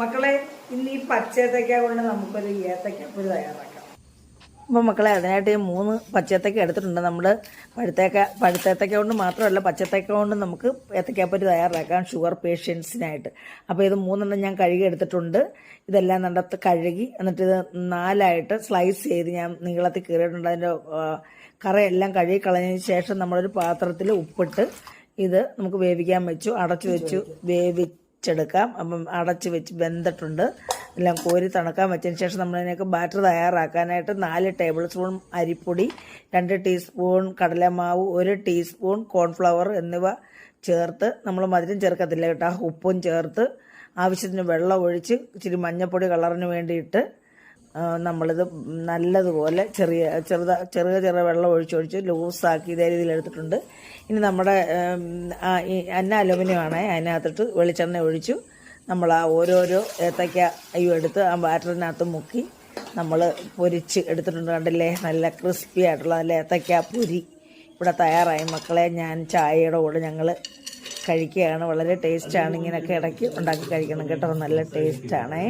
മക്കളെ ഇന്ന് ഈ പച്ചേത്തക്ക കൊണ്ട് നമുക്കൊരു ഏത്തക്ക ഏത്തക്കപ്പൊരി തയ്യാറാക്കാം. അപ്പോൾ മക്കളെ അതിനായിട്ട് മൂന്ന് പച്ചത്തേക്ക എടുത്തിട്ടുണ്ട്. നമ്മൾ പഴുത്തേക്ക പഴുത്തേത്തക്ക കൊണ്ട് മാത്രമല്ല പച്ചത്തേക്ക കൊണ്ട് നമുക്ക് ഏത്തക്കാപ്പൊരി തയ്യാറാക്കാം ഷുഗർ പേഷ്യൻസിനായിട്ട്. അപ്പോൾ ഇത് മൂന്നെണ്ണം ഞാൻ കഴുകി എടുത്തിട്ടുണ്ട്. ഇതെല്ലാം നടത്ത് കഴുകി എന്നിട്ട് ഇത് നാലായിട്ട് സ്ലൈസ് ചെയ്ത് ഞാൻ നീളത്തിൽ കീറിയിട്ടുണ്ട്. അതിന്റെ കറയെല്ലാം കഴുകി കളഞ്ഞതിന് ശേഷം നമ്മളൊരു പാത്രത്തിൽ ഉപ്പിട്ട് ഇത് നമുക്ക് വേവിക്കാൻ വെച്ചു അടച്ചു വെച്ചു വേവിച്ചെടുക്കാം അപ്പം അടച്ച് വെച്ച് വെന്തിട്ടുണ്ട്. എല്ലാം കോരി തണുക്കാൻ വെച്ചതിന് ശേഷം നമ്മളതിനൊക്കെ ബാറ്റർ തയ്യാറാക്കാനായിട്ട് നാല് ടേബിൾ സ്പൂൺ അരിപ്പൊടി രണ്ട് ടീസ്പൂൺ കടലമാവ് ഒരു ടീസ്പൂൺ കോൺഫ്ലവർ എന്നിവ ചേർത്ത് നമ്മൾ മധുരം ചേർക്കത്തില്ല കേട്ടോ. ഉപ്പും ചേർത്ത് ആവശ്യത്തിന് വെള്ളം ഒഴിച്ച് ഇച്ചിരി മഞ്ഞപ്പൊടി കളറിന് വേണ്ടിയിട്ട് നമ്മളിത് നല്ലതുപോലെ ചെറിയ ചെറുത ചെറിയ ചെറിയ വെള്ളം ഒഴിച്ചൊഴിച്ച് ലൂസാക്കി ഇതേ രീതിയിൽ എടുത്തിട്ടുണ്ട്. ഇനി നമ്മുടെ അന്ന അലുമിനിയം ആണ് അതിനകത്തിട്ട് വെളിച്ചെണ്ണ ഒഴിച്ചു. നമ്മൾ ആ ഓരോരോ ഏത്തയ്ക്കയും എടുത്ത് ആ ബാറ്ററിനകത്ത് മുക്കി നമ്മൾ പൊരിച്ച് എടുത്തിട്ടുണ്ട് കണ്ടില്ലേ? നല്ല ക്രിസ്പി ആയിട്ടുള്ള നല്ല ഏത്തയ്ക്ക പൊരി. ഇവിടെ തയ്യാറായി. മക്കളെ ഞാൻ ചായയുടെ കൂടെ ഞങ്ങൾ കഴിക്കുകയാണ്. വളരെ ടേസ്റ്റാണ്. ഇങ്ങനെയൊക്കെ ഇടയ്ക്ക് ഉണ്ടാക്കി കഴിക്കണം കേട്ടോ. നല്ല ടേസ്റ്റാണേ.